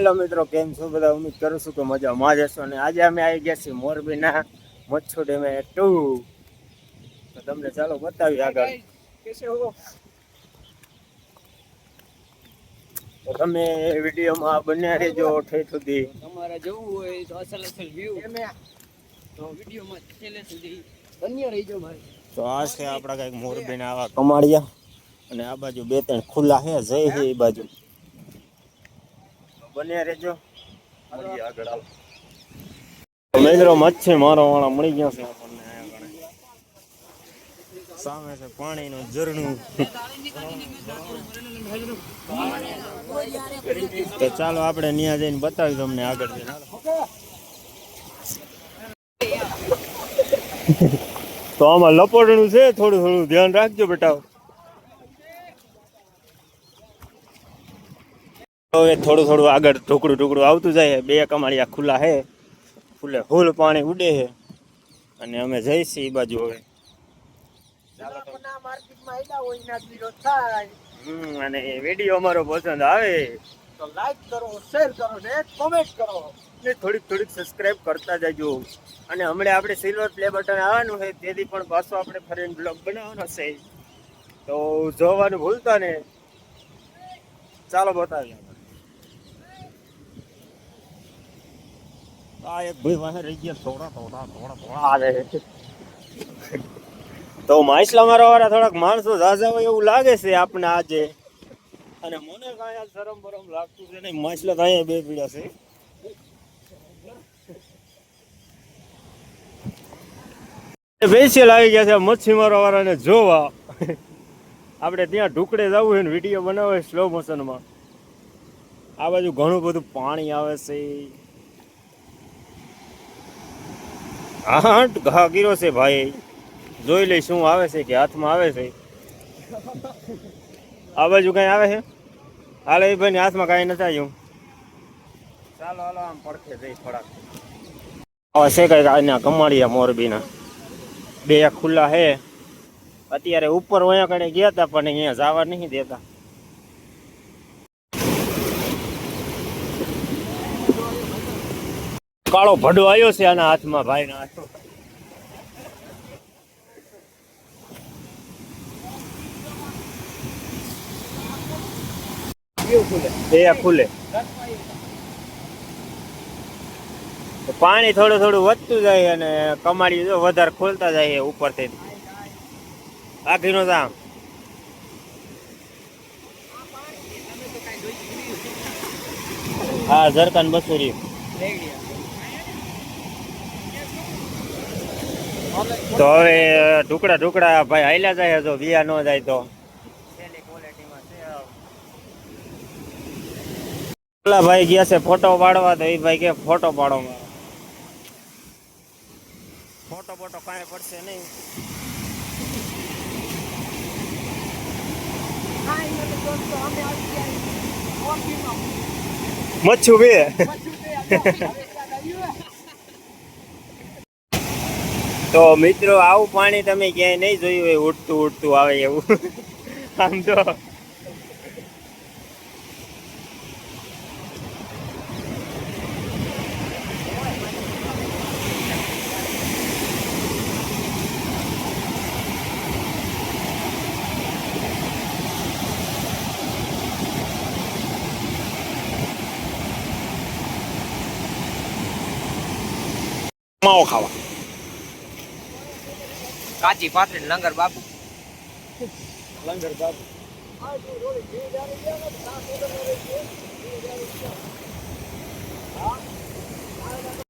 તો હેલો મિત્રો કેમ છો બધા? ઉમ્મીદ કરું છું કે મજામાં જ હશો અને આજે અમે આવી ગયા છીએ મોરબીના મચ્છુ ડેમે ટુ. તો તમને ચાલો બતાવી આગળ. તો તમે વિડીયોમાં બન્યા રહેજો ઠેઠ સુધી. તમારે જવું હોય તો અસલ અસલ વ્યૂ તો વિડીયોમાં છેલ્લે સુધી બન્યા રહીજો ભાઈ. તો આ છે આપણા કંઈક મોરબીના આવા કમાડિયા. અને આ બાજુ બે ત્રણ ખુલ્લા છે. જય છે એ બાજુ. તો બન્યા રહેજો મળીએ આગળ. તો મિત્રો મચ્છી મારો વાળા મળી ગયા છે આપણને આગળ. સામે છે પાણીનું ઝરણું તો ચાલો આપણે ત્યાં જઈને બતાવી તમને આગળ જઈને તો આમાં લપોટણું છે થોડું થોડું ધ્યાન રાખજો બેટા હવે થોડું થોડું આગળ ઢોકળું ઢોકળું આવતું જાય બે કમાળિયા ખુલ્લા હે ફૂલે ફૂલ પાણી ઉડે છે. અને અમે જઈશી એ બાજુ હવે. અને વીડિયો અમારો પસંદ આવે. તો લાઈક કરો શેર કરો ને કોમેન્ટ કરો. ને થોડીક થોડીક સબસ્ક્રાઇબ કરતા જજો. અને હમણાં આપણે સિલ્વર પ્લે બટન આવવાનું છે. તેથી પણ પાછો આપણે ફરીને બ્લોગ બનાવવાનો છે. તો જોવાનું ભૂલતા ને ચાલો બતાવીએ. આ એક ભાઈ વાહે રહી ગયા થોડા થોડા થોડા થોડા આવે તો માછલા મારવા વાળા થોડાક માણસો ઝાઝા હોય એવું લાગે છે આપણે આજે. અને મને કાંઈ શરમ બરમ લાગતું છે નહીં. માછલા અહીંયા બે પીડા છે. સ્પેશિયલ આવી ગયા છે મચ્છી મારવા વાળાને જોવા. આપણે ત્યાં ઢુકડે જવું હોય ને વીડિયો બનાવે સ્લો મોશનમાં આ બાજુ ઘણું બધું પાણી આવે છે. હા ઘા ગીરો છે ભાઈ. જોઈ લઈ શું આવે છે કે હાથમાં આવે છે. આ બાજુ કઈ આવે છે? હાલે એ ભાઈ હાથમાં કાંઈ નથી આવ્યું. ચાલો હાલો આમ પડખે જઈ થોડાક. હવે છે કંઈક આના કમાડિયા મોરબીના. બે ખુલ્લા છે. અત્યારે ઉપર અહીંયા કણે ગયા હતા પણ અહીંયા જવા નહીં દેતા. કાળો ભડો આવ્યો છે આના હાથમાં ભાઈના વ્યૂ ખુલે પાણી થોડું થોડું વધતું જાય અને કમાડી જો વધારે ખોલતા જાય ઉપરથી. આખીનો દામ હા ઝરકાન બસુરી તો હવે ઢુકડા ઢુકડા, ભાઈ હાલ્યા જાય જો બિયા ન જાય તો. ભાઈ ગયા છે ફોટો પાડવા, તો એ ભાઈ કે ફોટો પાડો ફોટો ફોટો કાંઈ પડશે નહીં. મચ્છુ બે. તો મિત્રો, આવું પાણી તમે ક્યાંય નહીં જોયું હોય, ઉડતું ઉડતું આવે એવું. આમ તો. માવો ખાવા. કાચી પાથરી લંગર બાપુ. લંગર બાબુ